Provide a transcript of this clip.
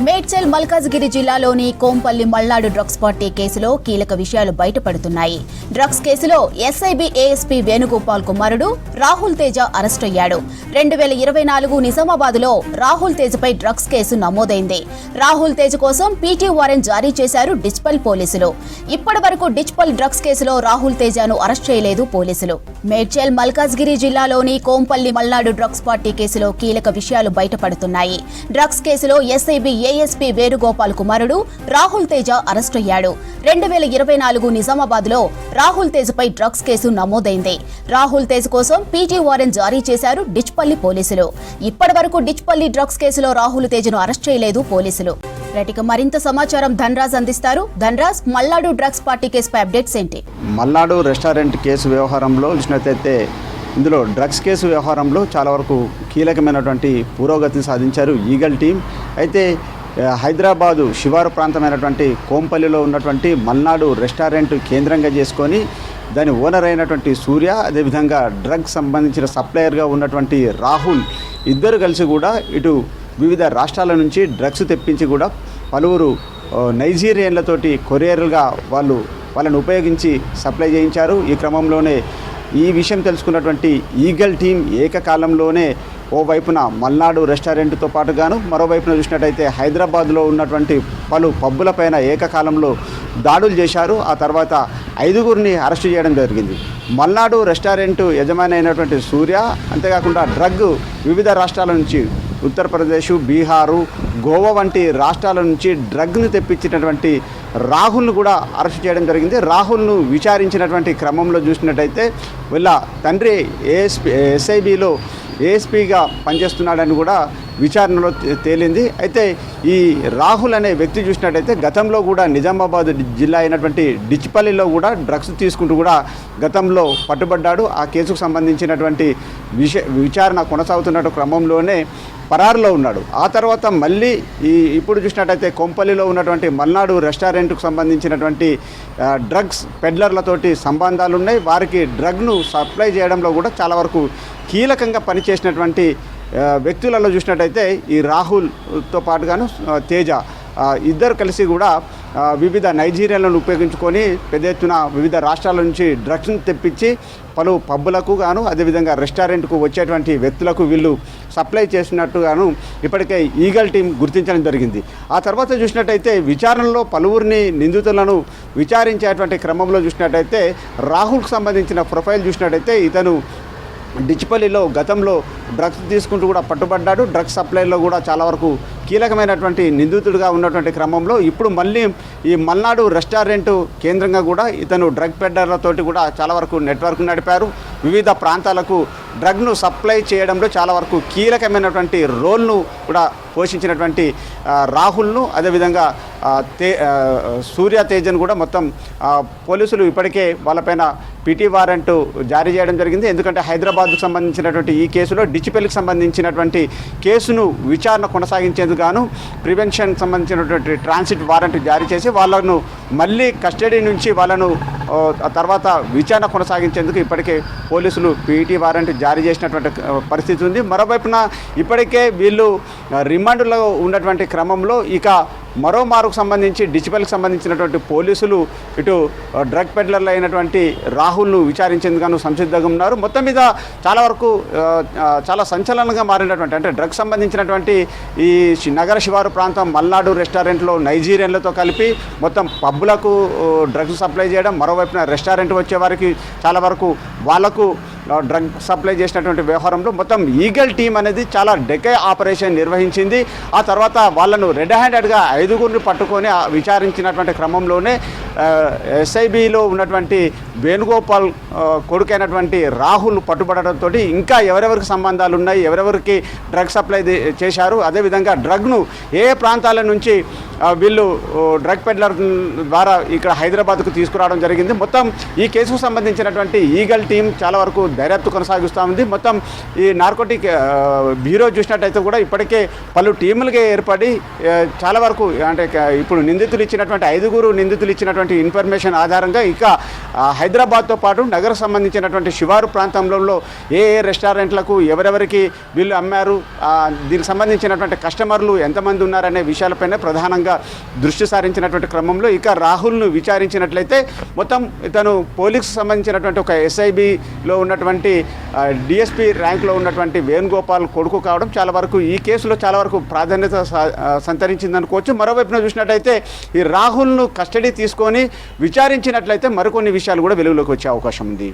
May Medchal Malkajgiri జిల్లాలోని Kompally Malnadu drugs party కేసులో కీలక విషయాలు బయటపడుతున్నాయి. డ్రగ్స్ కేసులో ఎస్ఐబి ఏఎస్పీ వేణుగోపాల్ కుమారుడు రాహుల్ తేజ అరెస్ట్ అయ్యాడు. రెండు వేల ఇరవై నాలుగు నిజామాబాద్లో రాహుల్ తేజపై డ్రగ్స్ కేసు నమోదైంది. రాహుల్ తేజ్ కోసం పీటీ వారెంట్ జారీ చేశారు డిచ్పల్ పోలీసులు. ఇప్పటి వరకు డిచ్పల్ డ్రగ్స్ కేసులో రాహుల్ తేజను అరెస్ట్ చేయలేదు పోలీసులు. మేడ్చల్ మల్కాజ్గిరి జిల్లాలోని కోంపల్లి మల్నాడు డ్రగ్స్ పార్టీ కేసులో కీలక విషయాలు బయటపడుతున్నాయి. డ్రగ్స్ కేసులో ఎస్ఐబి ఏఎస్పీ వేణుగోపాల్ కుమారుడు రాహుల్ తేజ అరెస్ట్ అయ్యాడు. రెండు వేల ఇరవై నాలుగు నిజామాబాద్లో రాహుల్ తేజ్పై డ్రగ్స్ కేసు నమోదైంది. రాహుల్ తేజ్ కోసం పీటీ వారెంట్ జారీ చేశారు డిచ్పల్లి పోలీసులు. ఇప్పటి వరకు డిచ్పల్లి డ్రగ్స్ కేసులో రాహుల్ తేజ్ను అరెస్ట్ చేయలేదు పోలీసులు. రైట్ మరింత సమాచారం ధనరాజ్ అందిస్తారు. ధనరాజ్ మల్లాడు డ్రగ్స్ పార్టీ కేసుపై అప్డేట్స్ ఏంటి? మల్నాడు రెస్టారెంట్ కేసు వ్యవహారంలో చూసినట్లయితే ఇందులో డ్రగ్స్ కేసు వ్యవహారంలో చాలా వరకు కీలకమైనటువంటి పురోగతిని సాధించారు ఈగల్ టీం అయితే హైదరాబాదు శివారు ప్రాంతమైనటువంటి కోంపల్లిలో ఉన్నటువంటి మల్నాడు రెస్టారెంట్ కేంద్రంగా చేసుకొని దాని ఓనర్ అయినటువంటి సూర్య అదేవిధంగా డ్రగ్స్ సంబంధించిన సప్లయర్గా ఉన్నటువంటి రాహుల్ ఇద్దరు కలిసి కూడా ఇటు వివిధ రాష్ట్రాల నుంచి డ్రగ్స్ తెప్పించి కూడా పలువురు నైజీరియన్లతోటి కొరియర్లుగా వాళ్ళు వాళ్ళని ఉపయోగించి సప్లై చేయించారు. ఈ క్రమంలోనే ఈ విషయం తెలుసుకున్నటువంటి ఈగల్ టీం ఏకకాలంలోనే ఓ వైపున మల్నాడు రెస్టారెంట్తో పాటుగాను మరోవైపున చూసినట్టయితే హైదరాబాద్లో ఉన్నటువంటి పలు పబ్బులపైన ఏకకాలంలో దాడులు చేశారు. ఆ తర్వాత ఐదుగురిని అరెస్ట్ చేయడం జరిగింది. మల్నాడు రెస్టారెంట్ యజమాని అయినటువంటి సూర్య అంతేకాకుండా డ్రగ్ వివిధ రాష్ట్రాల నుంచి ఉత్తరప్రదేశ్ బీహారు గోవా వంటి రాష్ట్రాల నుంచి డ్రగ్ను తెప్పించినటువంటి రాహుల్ను కూడా అరెస్ట్ చేయడం జరిగింది. రాహుల్ను విచారించినటువంటి క్రమంలో చూసినట్టయితే వీళ్ళ తండ్రి ఏఎస్పీ ఎస్ఐబిలో ఏఎస్పీగా పనిచేస్తున్నాడని కూడా విచారణలో తేలింది. అయితే ఈ రాహుల్ అనే వ్యక్తి చూసినట్టయితే గతంలో కూడా నిజామాబాద్ జిల్లా అయినటువంటి డిచ్పల్లిలో కూడా డ్రగ్స్ తీసుకుంటూ కూడా గతంలో పట్టుబడ్డాడు. ఆ కేసుకు సంబంధించినటువంటి విష విచారణ కొనసాగుతున్న క్రమంలోనే పరారులో ఉన్నాడు. ఆ తర్వాత మళ్ళీ ఈ ఇప్పుడు చూసినట్టయితే కొంపల్లిలో ఉన్నటువంటి మల్నాడు రెస్టారెంట్కు సంబంధించినటువంటి డ్రగ్స్ పెడ్లర్లతోటి సంబంధాలు ఉన్నాయి వారికి డ్రగ్ను సప్లై చేయడంలో కూడా చాలా వరకు కీలకంగా పనిచేసినటువంటి వ్యక్తులలో చూసినట్టయితే ఈ రాహుల్తో పాటుగాను తేజ ఇద్దరు కలిసి కూడా వివిధ నైజీరియాలను ఉపయోగించుకొని పెద్ద ఎత్తున వివిధ రాష్ట్రాల నుంచి డ్రగ్స్ను తెప్పించి పలు పబ్బులకు గాను అదేవిధంగా రెస్టారెంట్కు వచ్చేటువంటి వ్యక్తులకు వీళ్ళు సప్లై చేసినట్టుగాను ఇప్పటికే ఈగల్ టీం గుర్తించడం జరిగింది. ఆ తర్వాత చూసినట్టయితే విచారణలో పలువురిని నిందితులను విచారించేటువంటి క్రమంలో చూసినట్టయితే రాహుల్కి సంబంధించిన ప్రొఫైల్ చూసినట్టయితే ఇతను డిచ్పల్లిలో గతంలో డ్రగ్స్ తీసుకుంటూ కూడా పట్టుబడ్డాడు. డ్రగ్స్ సప్లైలో కూడా చాలా వరకు కీలకమైనటువంటి నిందితుడిగా ఉన్నటువంటి క్రమంలో ఇప్పుడు మళ్ళీ ఈ మల్నాడు రెస్టారెంట్ కేంద్రంగా కూడా ఇతను డ్రగ్ పెడ్డర్లతోటి కూడా చాలా వరకు నెట్వర్క్ నడిపారు. వివిధ ప్రాంతాలకు డ్రగ్ను సప్లై చేయడంలో చాలా వరకు కీలకమైనటువంటి రోల్ను కూడా పోషించినటువంటి రాహుల్ను అదేవిధంగా తే సూర్య తేజన్ కూడా మొత్తం పోలీసులు ఇప్పటికే వాళ్ళపైన పిటి వారెంట్ జారీ చేయడం జరిగింది. ఎందుకంటే హైదరాబాద్కు సంబంధించినటువంటి ఈ కేసులో డిచిపెల్కి సంబంధించినటువంటి కేసును విచారణ కొనసాగించేందుకు గాను ప్రివెన్షన్ సంబంధించినటువంటి ట్రాన్సిట్ వారెంట్ జారీ చేసి వాళ్ళను మళ్ళీ కస్టడీ నుంచి వాళ్ళను తర్వాత విచారణ కొనసాగించేందుకు ఇప్పటికే పోలీసులు పీటీ వారెంట్ జారీ చేసినటువంటి పరిస్థితి ఉంది. మరోవైపున ఇప్పటికే వీళ్ళు రిమాండ్లో ఉన్నటువంటి క్రమంలో ఇక మరో మారుకు సంబంధించి డిజిపల్కి సంబంధించినటువంటి పోలీసులు ఇటు డ్రగ్ పెడ్లర్లు అయినటువంటి రాహుల్ను విచారించేందుకు సంసిద్ధంగా ఉన్నారు. మొత్తం మీద చాలా వరకు చాలా సంచలనంగా మారినటువంటి అంటే డ్రగ్ సంబంధించినటువంటి ఈ నగర శివారు ప్రాంతం మల్నాడు రెస్టారెంట్లో నైజీరియన్లతో కలిపి మొత్తం పబ్బులకు డ్రగ్స్ సప్లై చేయడం మరోవైపున రెస్టారెంట్ వచ్చే వారికి చాలా వరకు వాళ్ళకు డ్రగ్ సప్లై చేసినటువంటి వ్యవహారంలో మొత్తం ఈగల్ టీం అనేది చాలా డెకే ఆపరేషన్ నిర్వహించింది. ఆ తర్వాత వాళ్ళను రెడ్ హ్యాండెడ్గా ఐదుగురిని పట్టుకొని విచారించినటువంటి క్రమంలోనే ఎస్ఐబిలో ఉన్నటువంటి వేణుగోపాల్ కొడుకైనటువంటి రాహుల్ పట్టుబడడంతో ఇంకా ఎవరెవరికి సంబంధాలు ఉన్నాయి ఎవరెవరికి డ్రగ్ సప్లై చేశారు అదేవిధంగా డ్రగ్ను ఏ ప్రాంతాల నుంచి వీళ్ళు డ్రగ్ పెడ్లర్ ద్వారా ఇక్కడ హైదరాబాద్కు తీసుకురావడం జరిగింది. మొత్తం ఈ కేసుకు సంబంధించినటువంటి ఈగల్ టీం చాలా వరకు దర్యాప్తు కొనసాగిస్తూ ఉంది. మొత్తం ఈ నార్కోటిక్ బ్యూరో చూసినట్టయితే కూడా ఇప్పటికే పలు టీములుగా ఏర్పడి చాలా వరకు అంటే ఇప్పుడు నిందితులు ఇచ్చినటువంటి ఐదుగురు నిందితులు ఇచ్చినటువంటి ఇన్ఫర్మేషన్ ఆధారంగా ఇక హైదరాబాద్ హైదరాబాద్తో పాటు నగర సంబంధించినటువంటి శివారు ప్రాంతంలో ఏ ఏ రెస్టారెంట్లకు ఎవరెవరికి వీళ్ళు అమ్మారు దీనికి సంబంధించినటువంటి కస్టమర్లు ఎంతమంది ఉన్నారనే విషయాలపైన ప్రధానంగా దృష్టి సారించినటువంటి క్రమంలో ఇక రాహుల్ను విచారించినట్లయితే మొత్తం ఇతను పోలీస్ సంబంధించినటువంటి ఒక ఎస్ఐబిలో ఉన్నటువంటి డిఎస్పి ర్యాంక్లో ఉన్నటువంటి వేణుగోపాల్ కొడుకు కావడం చాలా వరకు ఈ కేసులో చాలా వరకు ప్రాధాన్యత సా- సంతరించింది అనుకోవచ్చు. మరోవైపున చూసినట్టయితే ఈ రాహుల్ను కస్టడీ తీసుకొని విచారించినట్లయితే మరికొన్ని విషయాలు కూడా వెలుగులోకి వచ్చే అవకాశం ఉంది.